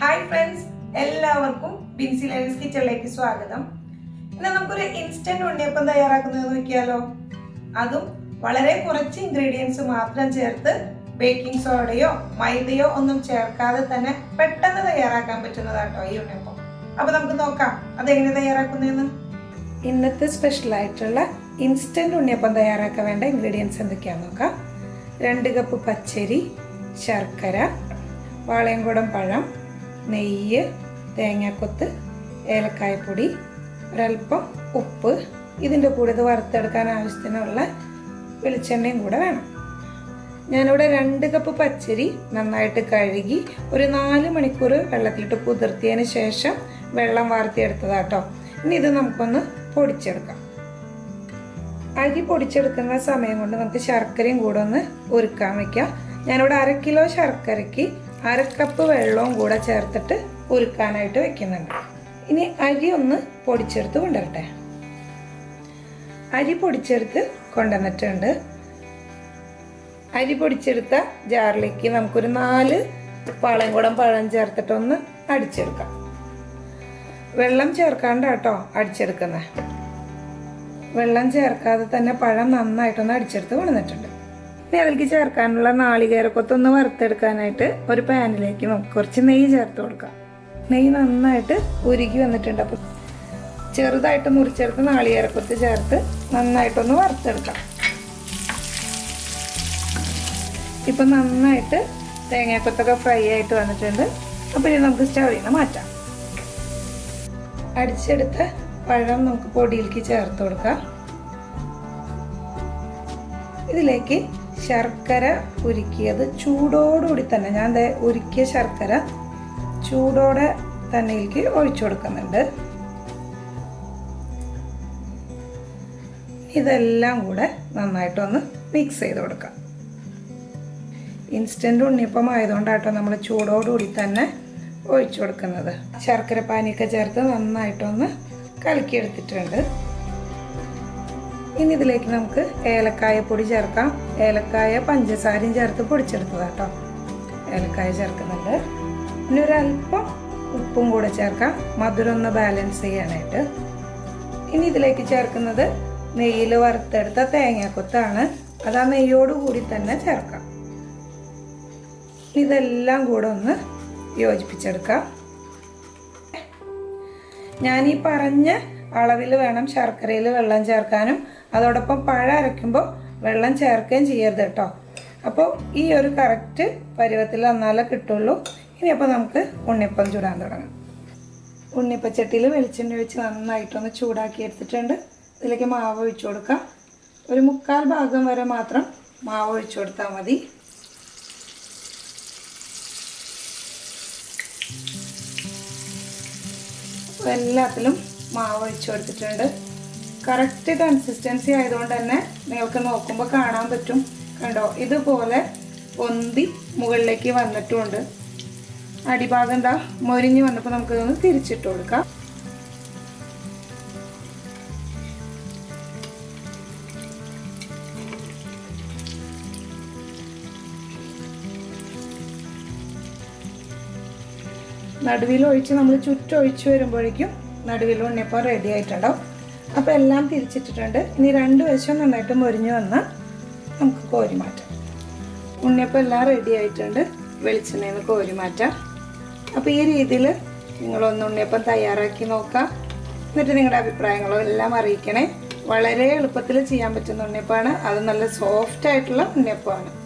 Hi friends എല്ലാവർക്കും Binsi lines കിച്ചണിലേക്ക് സ്വാഗതം. ഇന്ന് നമുക്കൊരു ഇൻസ്റ്റന്റ് ഉണ്ണിയപ്പം തയ്യാറാക്കുന്നത് നോക്കിയാലോ? അതും വളരെ കുറച്ച് ഇൻഗ്രീഡിയൻസ് മാത്രം ചേർത്ത് ബേക്കിംഗ് സോഡയോ മൈദയോ ഒന്നും ചേർക്കാതെ തന്നെ പെട്ടെന്ന് തയ്യാറാക്കാൻ പറ്റുന്നതാട്ടോ ഈ ഉണ്ണിയപ്പം. അപ്പൊ നമുക്ക് നോക്കാം അതെങ്ങനെ തയ്യാറാക്കുന്നതെന്ന്. ഇന്നത്തെ സ്പെഷ്യൽ ആയിട്ടുള്ള ഇൻസ്റ്റന്റ് ഉണ്ണിയപ്പം തയ്യാറാക്കാൻ വേണ്ട ഇൻഗ്രീഡിയൻസ് എന്തൊക്കെയാണെന്ന് നോക്കാം. രണ്ട് കപ്പ് പച്ചരി ശർക്കര വാളയംകുടം പഴം നെയ്യ് തേങ്ങാക്കൊത്ത് ഏലക്കായപ്പൊടി ഒരൽപ്പം ഉപ്പ്. ഇതിന്റെ കൂടെ ഇത് വറുത്തെടുക്കാൻ ആവശ്യത്തിനുള്ള വെളിച്ചെണ്ണയും കൂടെ വേണം. ഞാനിവിടെ രണ്ട് കപ്പ് പച്ചരി നന്നായിട്ട് കഴുകി ഒരു നാല് മണിക്കൂർ വെള്ളത്തിലിട്ട് കുതിർത്തിയതിന് ശേഷം വെള്ളം വാർത്തിയെടുത്തതാട്ടോ ഇനി ഇത് നമുക്കൊന്ന് പൊടിച്ചെടുക്കാം. അരി പൊടിച്ചെടുക്കുന്ന സമയം കൊണ്ട് നമുക്ക് ശർക്കരയും കൂടെ ഒന്ന് ഒരുക്കാൻ വയ്ക്കാം ഞാനിവിടെ അര കിലോ ശർക്കരയ്ക്ക് അര കപ്പ് വെള്ളവും കൂടെ ചേർത്തിട്ട് ഉരുക്കാനായിട്ട് വെക്കുന്നുണ്ട്. ഇനി അരി ഒന്ന് പൊടിച്ചെടുത്ത് കൊണ്ടുവരട്ടെ. അരി പൊടിച്ചെടുത്ത് കൊണ്ടുവന്നിട്ടുണ്ട്. അരി പൊടിച്ചെടുത്ത ജാറിലേക്ക് നമുക്കൊരു നാല് പാളയംകുടം പഴം ചേർത്തിട്ടൊന്ന് അടിച്ചെടുക്കാം. വെള്ളം ചേർക്കാണ്ട് കേട്ടോ അടിച്ചെടുക്കുന്നത് വെള്ളം ചേർക്കാതെ തന്നെ പഴം നന്നായിട്ടൊന്ന് അടിച്ചെടുത്ത് കൊണ്ടുവന്നിട്ടുണ്ട്. ഇനി അതിലേക്ക് ചേർക്കാനുള്ള നാളികേരക്കൊത്തൊന്ന് വറുത്തെടുക്കാനായിട്ട് ഒരു പാനിലേക്ക് നമുക്ക് കുറച്ച് നെയ്യ് ചേർത്ത് കൊടുക്കാം. നെയ്യ് നന്നായിട്ട് ഉരുകി വന്നിട്ടുണ്ട്. അപ്പം ചെറുതായിട്ട് മുറിച്ചെടുത്ത് നാളികേരക്കൊത്ത് ചേർത്ത് നന്നായിട്ടൊന്ന് വറുത്തെടുക്കാം. ഇപ്പം നന്നായിട്ട് തേങ്ങാക്കൊത്തൊക്കെ ഫ്രൈ ആയിട്ട് വന്നിട്ടുണ്ട്. അപ്പോൾ ഇനി നമുക്ക് സ്റ്റവിൽ നിന്ന് മാറ്റാം. അടിച്ചെടുത്ത പഴം നമുക്ക് പൊടിയിലേക്ക് ചേർത്ത് കൊടുക്കാം. ഇതിലേക്ക് ശർക്കര ഉരുക്കിയത് ചൂടോടുകൂടി തന്നെ. ഞാൻ ഉരുക്കിയ ശർക്കര ചൂടോടെ തന്നെ എനിക്ക് ഒഴിച്ചു കൊടുക്കുന്നുണ്ട്. ഇതെല്ലാം കൂടെ നന്നായിട്ടൊന്ന് മിക്സ് ചെയ്ത് കൊടുക്കാം. ഇൻസ്റ്റന്റ് ഉണ്ണിയപ്പം ആയതുകൊണ്ടാട്ടോ നമ്മൾ ചൂടോടുകൂടി തന്നെ ഒഴിച്ചു കൊടുക്കുന്നത്. ശർക്കര പാനിയൊക്കെ ചേർത്ത് നന്നായിട്ടൊന്ന് കലക്കിയെടുത്തിട്ടുണ്ട്. ഇനി ഇതിലേക്ക് നമുക്ക് ഏലക്കായ പൊടി ചേർക്കാം. ഏലക്കായ പഞ്ചസാരയും ചേർത്ത് പൊടിച്ചെടുത്തതാട്ടോ ഏലക്കായ ചേർക്കുന്നുണ്ട്. ഇനി ഒരല്പം ഉപ്പും കൂടെ ചേർക്കാം. മധുരം ഒന്ന് ബാലൻസ് ചെയ്യാനായിട്ട്. ഇനി ഇതിലേക്ക് ചേർക്കുന്നത് നെയ്യിൽ വറുത്തെടുത്ത തേങ്ങാക്കൊത്താണ്. അത് ആ നെയ്യോട് കൂടി തന്നെ ചേർക്കാം. ഇതെല്ലാം കൂടെ ഒന്ന് യോജിപ്പിച്ചെടുക്കാം. ഞാൻ ഈ പറഞ്ഞ അളവിൽ വേണം ശർക്കരയിൽ വെള്ളം ചേർക്കാനും. അതോടൊപ്പം പഴം അരയ്ക്കുമ്പോൾ വെള്ളം ചേർക്കുകയും ചെയ്യരുത് കേട്ടോ. അപ്പോൾ ഈ ഒരു കറക്റ്റ് പരുവത്തിൽ വന്നാലേ കിട്ടുള്ളൂ. ഇനി അപ്പോൾ നമുക്ക് ഉണ്ണിപ്പം ചൂടാൻ തുടങ്ങാം. ഉണ്ണിപ്പച്ചട്ടിയിൽ വെളിച്ചെണ്ണ ഒഴിച്ച് നന്നായിട്ടൊന്ന് ചൂടാക്കി എടുത്തിട്ടുണ്ട്. ഇതിലേക്ക് മാവ് ഒഴിച്ചു കൊടുക്കാം. ഒരു മുക്കാൽ ഭാഗം വരെ മാത്രം മാവ് ഒഴിച്ചു കൊടുത്താൽ മതി. എല്ലാത്തിലും മാവ് ഒഴിച്ചു കൊടുത്തിട്ടുണ്ട്. കറക്റ്റ് കൺസിസ്റ്റൻസി ആയതുകൊണ്ട് തന്നെ നിങ്ങൾക്ക് നോക്കുമ്പോൾ കാണാൻ പറ്റും. കണ്ടോ? ഇതുപോലെ പൊന്തി മുകളിലേക്ക് വന്നിട്ടുമുണ്ട് അടിഭാഗം എന്താ മൊരിഞ്ഞ് വന്നപ്പോൾ നമുക്ക് ഇതൊന്ന് തിരിച്ചിട്ട് കൊടുക്കാം. നടുവിൽ ഒഴിച്ച് നമ്മൾ ചുറ്റൊഴിച്ച് വരുമ്പോഴേക്കും നടുവിൽ ഉണ്ണിയപ്പം റെഡി ആയിട്ടുണ്ടാവും. അപ്പോൾ എല്ലാം തിരിച്ചിട്ടിട്ടുണ്ട്. ഇനി രണ്ട് വശം നന്നായിട്ട് മൊരിഞ്ഞു വന്നാൽ നമുക്ക് കോരി മാറ്റാം. ഉണ്ണിയപ്പം എല്ലാം റെഡി ആയിട്ടുണ്ട്. വെളിച്ചെണ്ണയിൽ നിന്ന് കോരി മാറ്റാം. അപ്പോൾ ഈ രീതിയിൽ നിങ്ങളൊന്ന് ഉണ്ണിയപ്പം തയ്യാറാക്കി നോക്കാം. എന്നിട്ട് നിങ്ങളുടെ അഭിപ്രായങ്ങളോ എല്ലാം അറിയിക്കണേ. വളരെ എളുപ്പത്തിൽ ചെയ്യാൻ പറ്റുന്ന ഉണ്ണിയപ്പമാണ് അത് നല്ല സോഫ്റ്റ് ആയിട്ടുള്ള ഉണ്ണിയപ്പമാണ്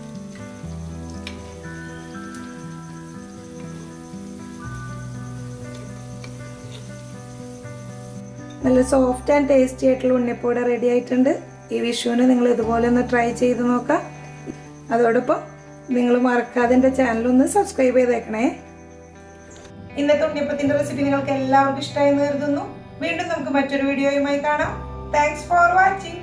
നല്ല സോഫ്റ്റ് ആൻഡ് ടേസ്റ്റി ആയിട്ടുള്ള ഉണ്ണിയപ്പോടെ റെഡി ആയിട്ടുണ്ട്. ഈ വിഷുവിന് നിങ്ങൾ ഇതുപോലെ ഒന്ന് ട്രൈ ചെയ്ത് നോക്കാം. അതോടൊപ്പം നിങ്ങൾ മറക്കാതെ എന്റെ ചാനൽ ഒന്ന് സബ്സ്ക്രൈബ് ചെയ്തേക്കണേ. ഇന്നത്തെ ഉണ്ണിയപ്പത്തിന്റെ റെസിപ്പി നിങ്ങൾക്ക് എല്ലാവർക്കും ഇഷ്ടമായി കരുതുന്നു. വീണ്ടും നമുക്ക് മറ്റൊരു വീഡിയോയുമായി കാണാം. Thanks for watching